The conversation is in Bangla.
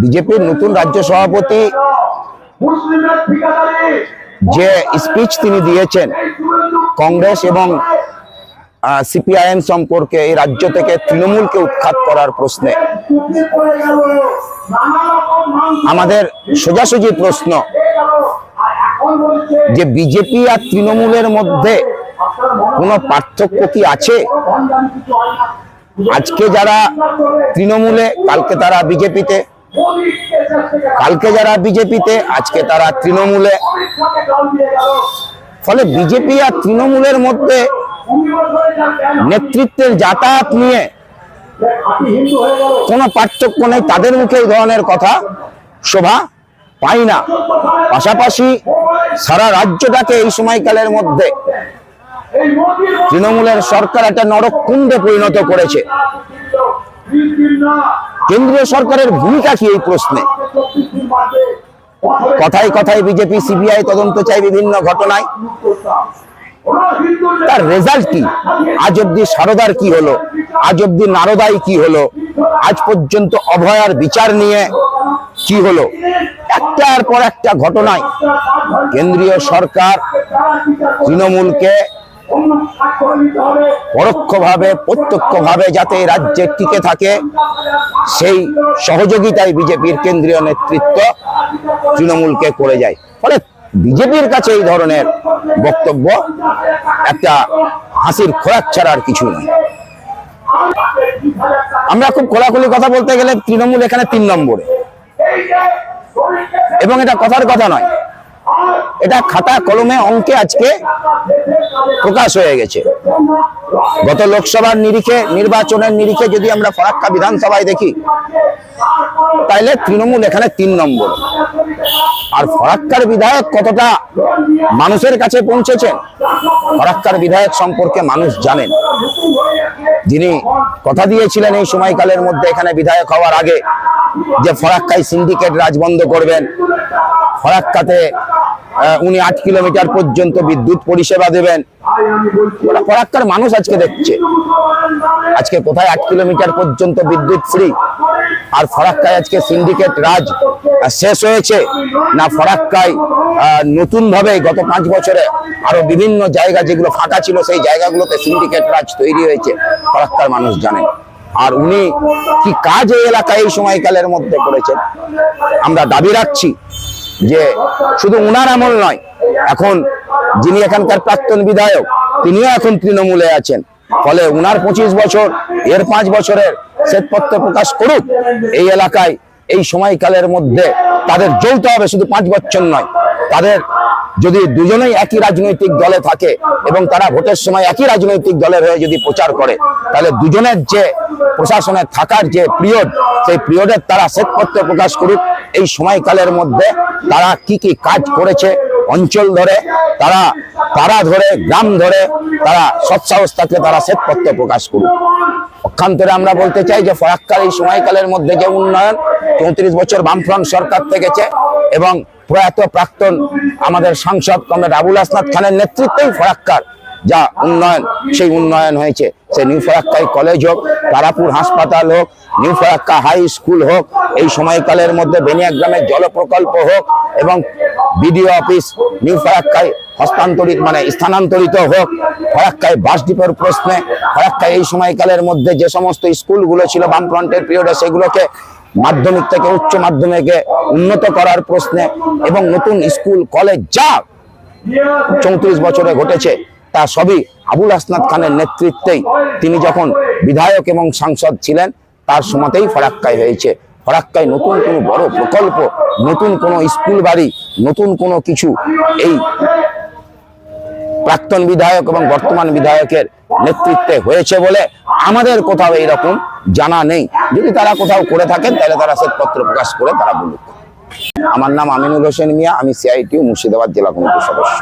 বিজেপির নতুন রাজ্য সভাপতি যে স্পিচ তিনি দিয়েছেন, কংগ্রেস এবং সিপিআইএম সম্পর্কে এই রাজ্য থেকে তৃণমূলকে উৎখাত করার প্রশ্নে। আমাদের সোজাসুজি প্রশ্ন, যে বিজেপি আর তৃণমূলের মধ্যে কোনো পার্থক্য কি আছে? আজকে যারা তৃণমূলে, কালকে তারা বিজেপিতে। কালকে যারা বিজেপিতে, আজকে তারা তৃণমূলে। ফলে বিজেপি আর তৃণমূলের মধ্যে নেতৃত্বের যাতায়াত নিয়ে কোনো পার্থক্য নেই, তাদের মুখে এই ধরনের কথা শোভা পাই না। পাশাপাশি সারা রাজ্যটাকে এই সময়কালের মধ্যে তৃণমূলের সরকার একটা নরকুণ্ডে পরিণত করেছে। কেন্দ্রীয় সরকারের ভূমিকা কি এই প্রশ্নে? কথায় কথায় বিজেপি সিবিআই তদন্ত চাই বিভিন্ন ঘটনায়। তার রেজাল্ট কি? আজ অব্দি সারদার কি হলো? আজ অব্দি নারদাই কি হলো? আজ পর্যন্ত অভয়ার বিচার নিয়ে কি হলো? একটার পর একটা ঘটনায় কেন্দ্রীয় সরকার তৃণমূলকে পরোক্ষভাবে, প্রত্যক্ষভাবে যাতে রাজ্যে টিকে থাকে, সেই সহযোগিতায় বিজেপির কেন্দ্রীয় নেতৃত্ব তৃণমূলকে করে যায়। ফলে বিজেপির কাছে এই ধরনের বক্তব্য একটা হাসির খোরাক ছাড়া আর কিছু নয়। আমরা খুব খোলাখুলি কথা বলতে গেলে তৃণমূল এখানে তিন নম্বরে। এবং এটা কথার কথা নয়। এটা খাতা কলমে অঙ্কে আজকে প্রকাশ হয়ে গেছে। গত লোকসভার নিরিখে, নির্বাচনের নিরিখে যদি আমরা ফরাক্কা বিধানসভায় দেখি, তাইলে তৃণমূল এখানে তিন নম্বর। আর ফরাক্কার বিধায়ক কতটা মানুষের কাছে পৌঁছেছেন ফরাক্কার বিধায়ক সম্পর্কে মানুষ জানেন। যিনি কথা দিয়েছিলেন এই সময়কালের মধ্যে এখানে বিধায়ক হওয়ার আগে, যে ফরাক্কায় সিন্ডিকেট রাজ বন্ধ করবেন, ফরাক্কাতে উনি আট কিলোমিটার পর্যন্ত বিদ্যুৎ পরিষেবা দেবেন। ওরা ফরাক্কার মানুষ আজকে দেখছে। আজকে কোথায় আট কিলোমিটার পর্যন্ত বিদ্যুৎ ফ্রি আর ফরাক্কায় আজকে সিন্ডিকেট রাজ শেষ হয়েছে। না ফরাক্কায় নতুন ভাবে গত পাঁচ বছরে আরও বিভিন্ন জায়গা যেগুলো ফাঁকা ছিল, সেই জায়গাগুলোতে সিন্ডিকেট রাজ তৈরি হয়েছে। ফরাক্কার মানুষ জানেন। আর উনি কি কাজ এই এলাকায় এই সময়কালের মধ্যে করেছেন? আমরা দাবি রাখছি যে শুধু উনার আমল নয়, এখন যিনি এখানকার প্রাক্তন বিধায়ক, তিনিও এখন তৃণমূলে আছেন। ফলে উনার পঁচিশ বছর, এর পাঁচ বছরের শ্বেতপত্র প্রকাশ করুক, এই এলাকায় এই সময়কালের মধ্যে তাদের জ্বলতে হবে, শুধু পাঁচ বছর নয়। তাদের যদি দুজনেই একই রাজনৈতিক দলে থাকে এবং তারা ভোটের সময় একই রাজনৈতিক দলের হয়ে যদি প্রচার করে, তাহলে দুজনের যে প্রশাসনে থাকার যে পিরিয়ড সেই পিরিয়ডের তারা শ্বেতপত্র প্রকাশ করুক। এই সময়কালের মধ্যে তারা কি কি কাজ করেছে অঞ্চল ধরে, তারা পাড়া ধরে, গ্রাম ধরে তারা সৎসাহস থাকলে তারা শ্বেতপত্র প্রকাশ করুক। পক্ষান্তরে আমরা বলতে চাই যে ফরাক্কার এই সময়কালের মধ্যে যে উন্নয়ন, চৌত্রিশ বছর বামফ্রন্ট সরকার থেকেছে এবং প্রয়াত প্রাক্তন আমাদের সাংসদ কমরেড আবুল আসনাদ খানের নেতৃত্বেই ফরাক্কার যা উন্নয়ন, সেই উন্নয়ন হয়েছে। সে নিউ ফরাক্কাই কলেজ হোক, তারাপুর হাসপাতাল হোক, নিউ ফরাক্কা হাই স্কুল হোক, এই সময়কালের মধ্যে বেনিয়াগ্রামের জল প্রকল্প হোক এবং বিডিও অফিস, নিউ ফরাক্কায় হস্তান্তরিত মানে স্থানান্তরিত হোক, ফরাক্কায় বাস ডিপোর প্রশ্নে, ফরাক্কায় এই সময়কালের মধ্যে যে সমস্ত স্কুলগুলো ছিল, বামফ্রন্টের পিরিয়ডে সেগুলোকে মাধ্যমিক থেকে উচ্চ মাধ্যমিকে উন্নত করার প্রশ্নে এবং নতুন স্কুল, কলেজ যা চৌত্রিশ বছরে ঘটেছে, তা সবই আবুল হাসনাত খানের নেতৃত্বেই। তিনি যখন বিধায়ক এবং সাংসদ ছিলেন, তার সময়তেই ফরাক্কায় হয়েছে। ফরাক্কায় নতুন কোনো বড় প্রকল্প, নতুন কোনো স্কুল বাড়ি, নতুন কোনো কিছু এই প্রাক্তন বিধায়ক এবং বর্তমান বিধায়কের নেতৃত্বে হয়েছে বলে আমাদের কোথাও এইরকম জানা নেই। যদি তারা কোথাও করে থাকেন, তাহলে তারা শ্বেতপত্র প্রকাশ করে তারা বলুক। আমার নাম আমিনুল হোসেন মিয়া, আমি সিআইটিউ মুর্শিদাবাদ জেলা কমিটির সদস্য।